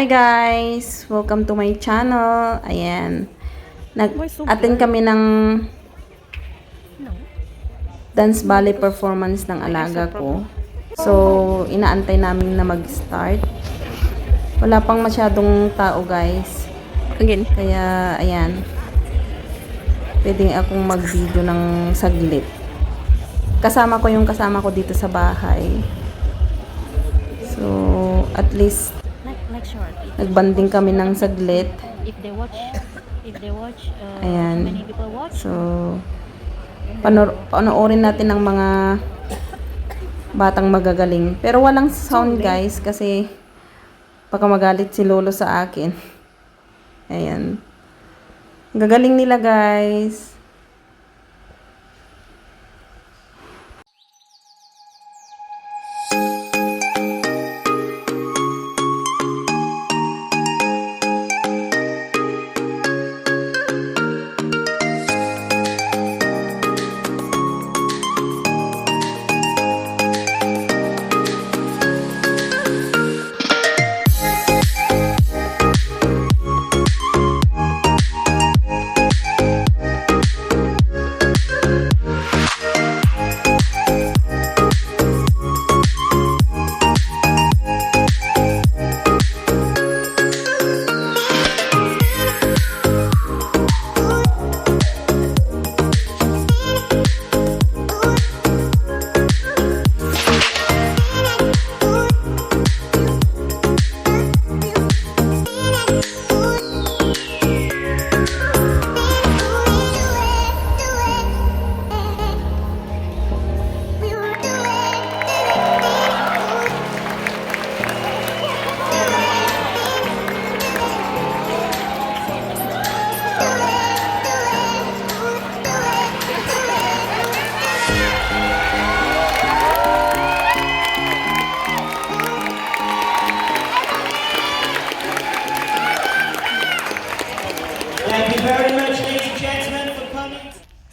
Hi guys! Welcome to my channel. Ayan. Nag-attend kami ng dance ballet performance ng alaga ko. So, inaantay namin na mag-start. Wala pang masyadong tao guys. Again. Kaya, ayan. Pwede akong mag-video ng saglit. Kasama ko yung kasama ko dito sa bahay. So, at least short. Nagbanding kami ng saglit. if they watch, if they watch, uh, Ayan. many people watch? So, panor panoorin natin ng mga batang magagaling. Pero walang sound guys kasi baka magalit si Lolo sa akin. Ayan. Gagaling nila guys.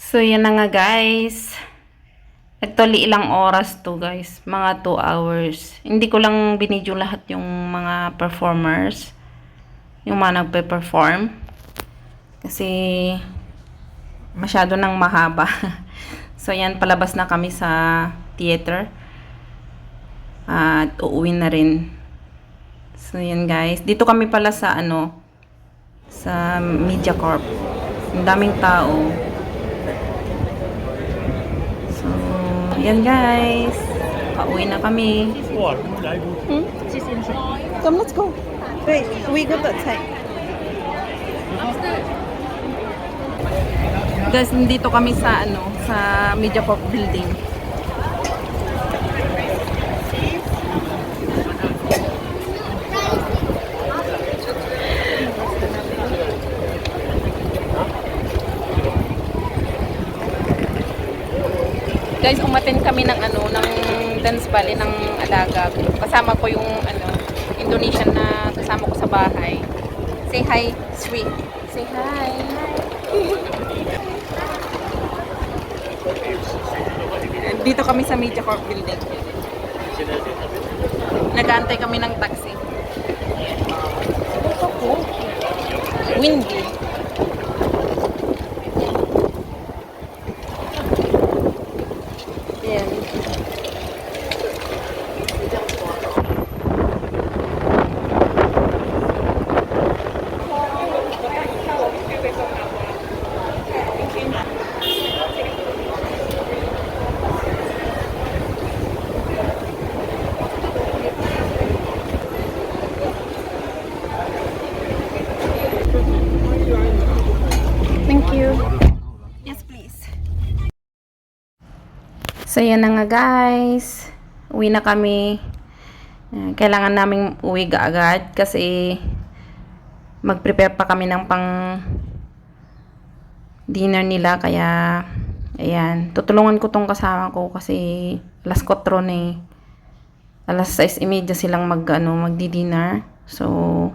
So, yan na nga guys. Actually, ilang oras to guys. Mga 2 hours. Hindi ko lang binidyo lahat yung mga performers. Yung mga nagpe-perform. Kasi, masyado nang mahaba. so, yan, palabas na kami sa theater. At uuwi na rin. So, yan guys. Dito kami pala sa ano, sa Media Corp. Ang daming tao. So, yan guys. Pauwi na kami. She's inside. Come, let's go. Wait, we got that tape. Guys, nandito kami sa ano, sa Media Corp building. Guys, umaten kami ng ano, ng dance ballet ng alaga. Kasama ko yung ano, Indonesian na kasama ko sa bahay. Say hi, Sri. Say hi. Dito kami sa Media Corp building. Nag-aantay kami ng taxi. Windy. Yan. Thank you. Yes, please. So, yan na nga guys. Uwi na kami. Kailangan naming uwi agad kasi mag-prepare pa kami ng pang dinner nila. Kaya, ayan. Tutulungan ko tong kasama ko kasi alas 4 na eh. Alas 6.30 silang mag, ano, magdi-dinner. So,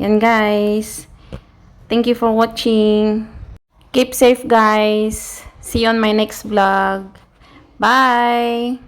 yan guys. Thank you for watching. Keep safe guys. See you on my next vlog. Bye!